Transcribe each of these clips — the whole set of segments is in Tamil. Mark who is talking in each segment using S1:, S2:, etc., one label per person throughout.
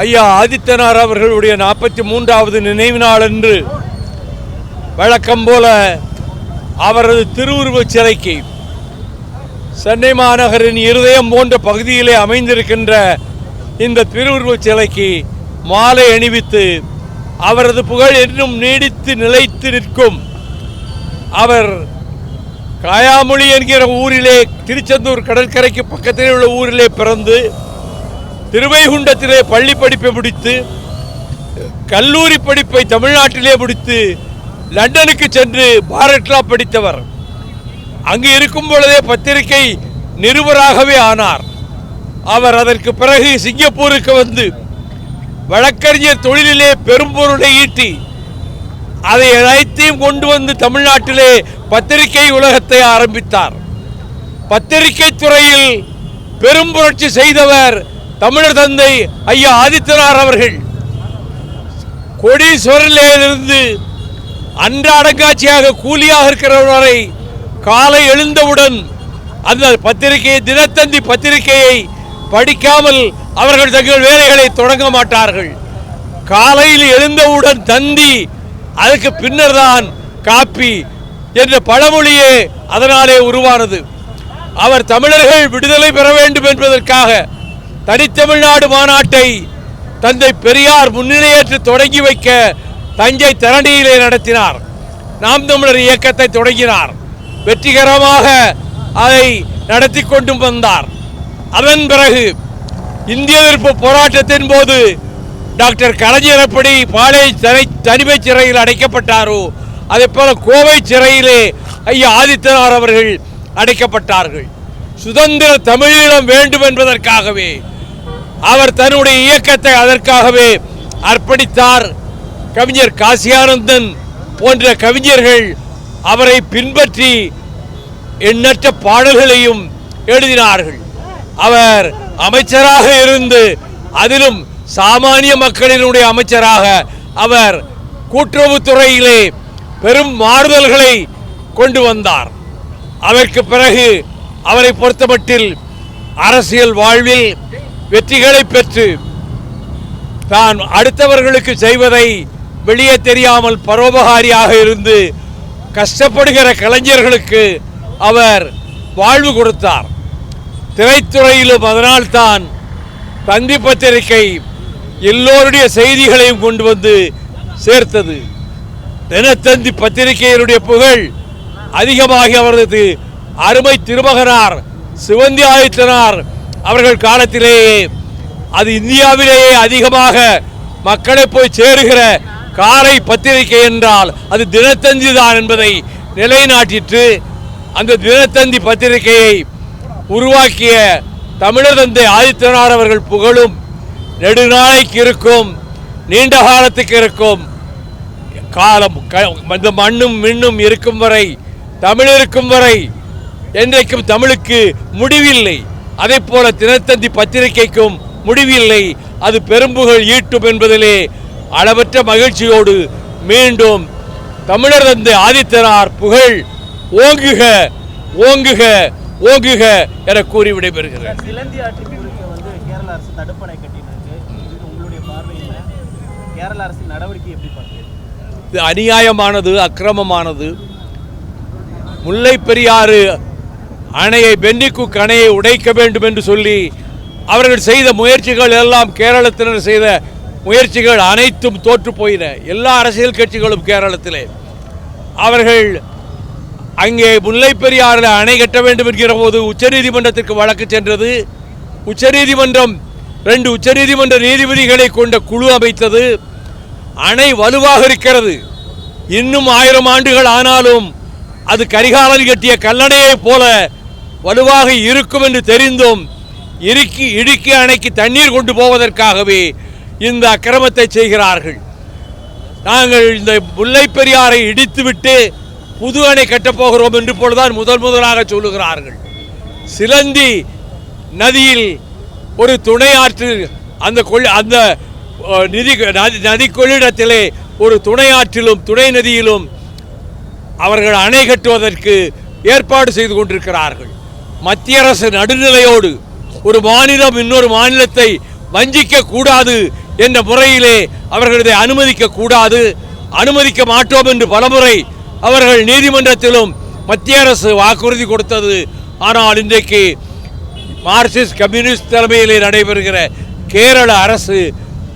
S1: ஐயா ஆதித்யனார் அவர்களுடைய நாற்பத்தி மூன்றாவது நினைவு நாள் அன்று வழக்கம் போல அவரது திருவுருவச் சிலைக்கு சென்னை மாநகரின் இருதயம் போன்ற பகுதியிலே அமைந்திருக்கின்ற இந்த திருவுருவச் சிலைக்கு மாலை அணிவித்து அவரது புகழ் இன்னும் நீடித்து நிலைத்து நிற்கும் அவர் காயாமொழி என்கிற ஊரிலே திருச்செந்தூர் கடற்கரைக்கு பக்கத்திலே உள்ள ஊரிலே பிறந்து திருவைகுண்டத்திலே பள்ளி படிப்பை முடித்து கல்லூரி படிப்பை தமிழ்நாட்டிலே முடித்து லண்டனுக்கு சென்று பாரட்லா படித்தவர். அங்கு இருக்கும் பொழுதே பத்திரிகை நிருபராகவே ஆனார். அவர் அதற்கு பிறகு சிங்கப்பூருக்கு வந்து வழக்கறிஞர் தொழிலிலே பெரும்பொருளை ஈட்டி அதை அனைத்தையும் கொண்டு வந்து தமிழ்நாட்டிலே பத்திரிகை உலகத்தை ஆரம்பித்தார். பத்திரிகை துறையில் பெரும் புரட்சி செய்தவர் தமிழர் தந்தை ஐயா ஆதித்தனார் அவர்கள் கொடீஸ்வரிலிருந்து அன்றாட காட்சியாக கூலியாக இருக்கிறவரை காலை எழுந்தவுடன் அந்த பத்திரிகையை தினத்தந்தி பத்திரிகையை படிக்காமல் அவர்கள் தங்கள் வேலைகளை தொடங்க மாட்டார்கள். காலையில் எழுந்தவுடன் தந்தி அதுக்கு பின்னர் தான் காப்பி என்ற பழமொழியே அதனாலே உருவானது. அவர் தமிழர்கள் விடுதலை பெற வேண்டும் என்பதற்காக தனித்தமிழ்நாடு மாநாட்டை தந்தை பெரியார் முன்னிலையேற்று தொடங்கி வைக்க தஞ்சை தரணியிலே நடத்தினார். நாம் தமிழர் இயக்கத்தை தொடங்கினார். வெற்றிகரமாக அதை நடத்தி கொண்டும் வந்தார். அதன் பிறகு இந்திய எதிர்ப்பு போராட்டத்தின் போது டாக்டர் கலைஞர் எப்படி பாளைய சிறை தனிமை சிறையில் அடைக்கப்பட்டாரோ அதே போல கோவை சிறையிலே ஐயா ஆதித்தனார் அவர்கள் அடைக்கப்பட்டார்கள். சுதந்திர தமிழீழம் வேண்டும் என்பதற்காகவே அவர் தன்னுடைய இயக்கத்தை அதற்காகவே அர்ப்பணித்தார். கவிஞர் காசியானந்தன் போன்ற கவிஞர்கள் அவரை பின்பற்றி எண்ணற்ற பாடல்களையும் எழுதினார்கள். அவர் அமைச்சராக இருந்து அதிலும் சாமானிய மக்களினுடைய அமைச்சராக அவர் கூட்டுறவுத்துறையிலே பெரும் மாறுதல்களை கொண்டு வந்தார். அதற்கு பிறகு அவரை பொறுத்தமட்டில் அரசியல் வாழ்வில் வெற்றிகளை பெற்று தான் அடுத்தவர்களுக்கு செய்வதை வெளியே தெரியாமல் பரோபகாரியாக இருந்து கஷ்டப்படுகிற கலைஞர்களுக்கு அவர் வாழ்வு கொடுத்தார். திரைத்துறையிலும் அதனால்தான் தந்தி பத்திரிகை எல்லோருடைய செய்திகளையும் கொண்டு வந்து சேர்த்தது. தினத்தந்தி பத்திரிகையினுடைய புகழ் அதிகமாகி அவரது அருமை திருமகனார் சிவந்தி ஆதித்தனார் அவர்கள் காலத்திலேயே அது இந்தியாவிலேயே அதிகமாக மக்களை போய் சேருகிற காலை பத்திரிகை என்றால் அது தினத்தந்தி தான் என்பதை நிலைநாட்டிற்று. அந்த தினத்தந்தி பத்திரிகையை உருவாக்கிய தமிழர் தந்தை ஆதித்தனார் அவர்கள் புகழும் நெடுநாளைக்கு இருக்கும் நீண்ட காலத்துக்கு இருக்கும் காலம் க- இந்த மண்ணும் மின்னும் இருக்கும் வரை தமிழ் இருக்கும் வரை என்றைக்கும் தமிழுக்கு முடிவில்லை. அதே போல தினத்தந்தி பத்திரிகைக்கும் முடிவில்லை. அது பெரும்புகழ் ஈட்டும் என்பதிலே அளவற்ற மகிழ்ச்சியோடு மீண்டும் தமிழர் தந்தை ஆதித்தனார் புகழ் ஓங்குக ஓங்குக ஓங்குக என கூறி விடைபெறுகிறேன்.
S2: சிலந்தி ஆற்று குறித்து வந்து கேரள அரசு தடுப்பணை கட்டியிருக்கு. இது உங்களுடைய பார்வையில் கேரள அரசின் நடவடிக்கை எப்படி
S1: இது அநியாயமானது அக்கிரமமானது. முல்லை பெரியாறு அணையை பென்னிக்குக் அணையை உடைக்க வேண்டும் என்று சொல்லி அவர்கள் செய்த முயற்சிகள் எல்லாம் கேரளத்தினர் செய்த முயற்சிகள் அனைத்தும் தோற்று போயின. எல்லா அரசியல் கட்சிகளும் கேரளத்திலே. அவர்கள் அங்கே முல்லை பெரியாறில் அணை கட்ட வேண்டும் என்கிற போது உச்சநீதிமன்றத்திற்கு வழக்கு சென்றது. உச்சநீதிமன்றம் ரெண்டு உச்சநீதிமன்ற நீதிபதிகளை கொண்ட குழு அமைத்தது. அணை வலுவாக இருக்கிறது இன்னும் ஆயிரம் ஆண்டுகள் ஆனாலும் அது கரிகாலன் கட்டிய கல்லணையைப் போல வலுவாக இருக்கும் என்று தெரிந்தும் இறுக்கி இடுக்கி அணைக்கு தண்ணீர் கொண்டு போவதற்காகவே இந்த அக்கிரமத்தை செய்கிறார்கள். நாங்கள் இந்த முல்லை பெரியாரை இடித்துவிட்டு புது அணை கட்டப்போகிறோம் என்று போலதான் முதல் முதலாக சொல்லுகிறார்கள். சிலந்தி நதியில் ஒரு துணை ஆற்று அந்த கொள் அந்த நிதி நதி நதி கொள்ளிடத்திலே ஒரு துணை ஆற்றிலும் துணை நதியிலும் அவர்கள் அணை கட்டுவதற்கு ஏற்பாடு செய்து கொண்டிருக்கிறார்கள். மத்திய அரசு நடுநிலையோடு ஒரு மாநிலம் இன்னொரு மாநிலத்தை வஞ்சிக்க கூடாது என்ற முறையிலே அவர்கள் இதை அனுமதிக்க கூடாது அனுமதிக்க மாட்டோம் என்று பலமுறை அவர்கள் நீதிமன்றத்திலும் மத்திய அரசு வாக்குறுதி கொடுத்தது. ஆனால் இன்றைக்கு மார்க்சிஸ்ட் கம்யூனிஸ்ட் தலைமையிலே நடைபெறுகிற கேரள அரசு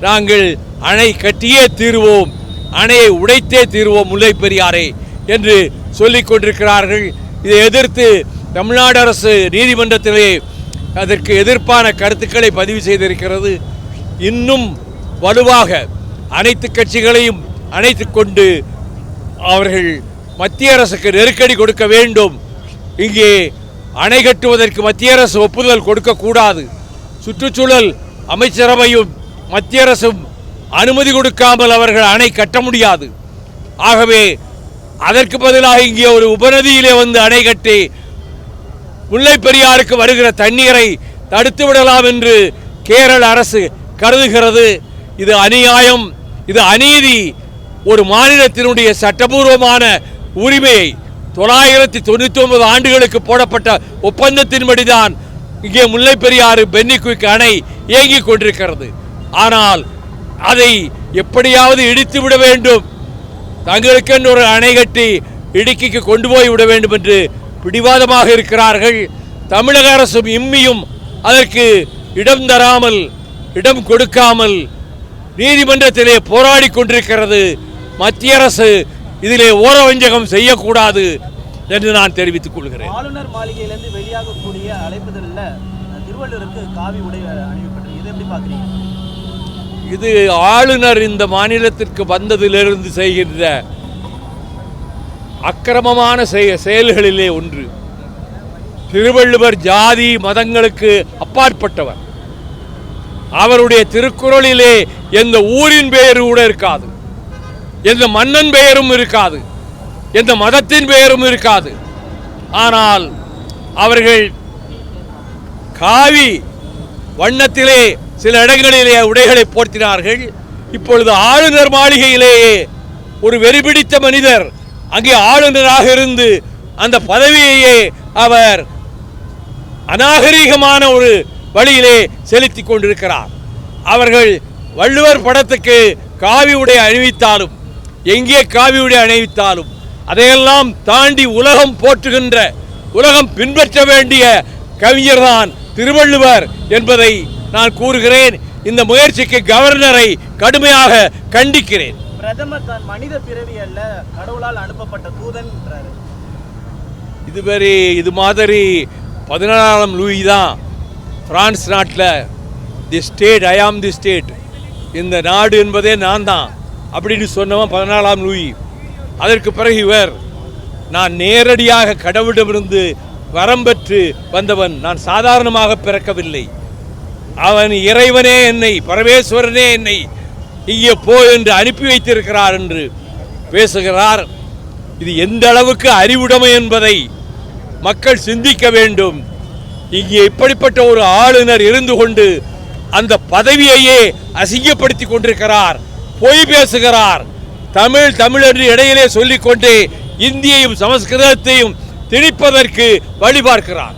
S1: நாங்கள் அணை கட்டியே தீருவோம் அணையை உடைத்தே தீருவோம் முல்லை பெரியாரை என்று சொல்லிக் கொண்டிருக்கிறார்கள். இதை எதிர்த்து தமிழ்நாடு அரசு நீதிமன்றத்திலே அதற்கு எதிர்ப்பான கருத்துக்களை பதிவு செய்திருக்கிறது. இன்னும் வலுவாக அனைத்து கட்சிகளையும் அணைத்து கொண்டு அவர்கள் மத்திய அரசுக்கு நெருக்கடி கொடுக்க வேண்டும். இங்கே அணை கட்டுவதற்கு மத்திய அரசு ஒப்புதல் கொடுக்கக்கூடாது சுற்றுச்சூழல் அமைச்சரவையும் மத்திய அரசும் அனுமதி கொடுக்காமல் அவர்கள் அணை கட்ட முடியாது. ஆகவே அதற்கு பதிலாக இங்கே ஒரு உபநதியிலே வந்து அணை கட்டி முல்லை பெரியாருக்கு வருகிற தண்ணீரை தடுத்து விடலாம் என்று கேரள அரசு கருதுகிறது. இது அநியாயம். இது அநீதி. ஒரு மாநிலத்தினுடைய சட்டபூர்வமான உரிமையை தொள்ளாயிரத்தி தொண்ணூத்தி ஒன்பது ஆண்டுகளுக்கு போடப்பட்ட ஒப்பந்தத்தின்படிதான் இங்கே முல்லை பெரியாறு பென்னிக்குயிக் அணை இயங்கிக் கொண்டிருக்கிறது. ஆனால் அதை எப்படியாவது இடித்து விட வேண்டும். தங்களுக்கென்று ஒரு அணை கட்டி இடுக்கிக்கு கொண்டு போய் விட வேண்டும் என்று பிடிவாதமாக இருக்கிறார்கள். தமிழக அரசும் இம்மியும் அதற்கு இடம் தராமல் இடம் கொடுக்காமல் நீதிமன்றத்திலே போராடி கொண்டிருக்கிறது. மத்திய அரசு இதிலே ஓரவஞ்சகம் செய்யக்கூடாது என்று நான் தெரிவித்துக் கொள்கிறேன்.
S2: ஆளுநர் மாளிகையிலிருந்து வெளியாகக்கூடிய அழைப்புதல்ல திருவள்ளூருக்கு காவி உடை அணிவிப்பட்டது இது எப்படி பாக்குறீங்க
S1: இது ஆளுநர் இந்த மாநிலத்திற்கு வந்ததிலிருந்து செய்கின்ற அக்கிரமமான செய- செயல்களிலே ஒன்று. திருவள்ளுவர் ஜாதி மதங்களுக்கு அப்பாற்பட்டவர். அவருடைய திருக்குறளிலே எந்த ஊரின் பெயர் கூட இருக்காது. எந்த மன்னன் பெயரும் இருக்காது. எந்த மதத்தின் பெயரும் இருக்காது. ஆனால் அவர்கள் காவி வண்ணத்திலே சில இடங்களிலே உடைகளை போர்த்தினார்கள். இப்பொழுது ஆளுநர் மாளிகையிலேயே ஒரு வெறிபிடித்த மனிதர் அங்கே ஆளுநராக இருந்து அந்த பதவியையே அவர் அநாகரீகமான ஒரு வழியிலே செலுத்தி கொண்டிருக்கிறார். அவர்கள் வள்ளுவர் படத்துக்கு காவி உடை அணிவித்தாலும் எங்கே காவி உடை அணிவித்தாலும் அதையெல்லாம் தாண்டி உலகம் போற்றுகின்ற உலகம் பின்பற்ற வேண்டிய கவிஞர்தான் திருவள்ளுவர் என்பதை நான் கூறுகிறேன். இந்த முயற்சிக்கு கவர்னரை கடுமையாக கண்டிக்கிறேன்.
S2: பிரதமர் தான் மனித பிறவி அல்ல கடவுளால் அனுப்பப்பட்ட தூதன் என்றாரு.
S1: இது மாதிரி இது மாதிரி பதினாறாம் லூயி தான் பிரான்ஸ் நாட்டில் தி ஸ்டேட் ஐ ஆம் தி ஸ்டேட். இந்த நாடு என்பதே நான் தான். அப்படின்னு சொன்னவன் பதினாலாம் லூயி. அதற்கு பிறகு இவர் நான் நேரடியாக கடவுளிடமிருந்து வரம் பெற்று வந்தவன் நான் சாதாரணமாக பிறக்கவில்லை. அவன் இறைவனே என்னை பரமேஸ்வரனே என்னை இங்கே போ என்று அனுப்பி வைத்திருக்கிறார் என்று பேசுகிறார். இது எந்த அளவுக்கு அறிவுடைமை என்பதை மக்கள் சிந்திக்க வேண்டும். இங்கே இப்படிப்பட்ட ஒரு ஆளுநர் இருந்து கொண்டு அந்த பதவியையே அசிங்கப்படுத்தி கொண்டிருக்கிறார். பொய் பேசுகிறார். தமிழ் தமிழ் என்று இடையிலே சொல்லிக்கொண்டு இந்தியையும் சமஸ்கிருதத்தையும் திணிப்பதற்கு வழிபார்க்கிறார்.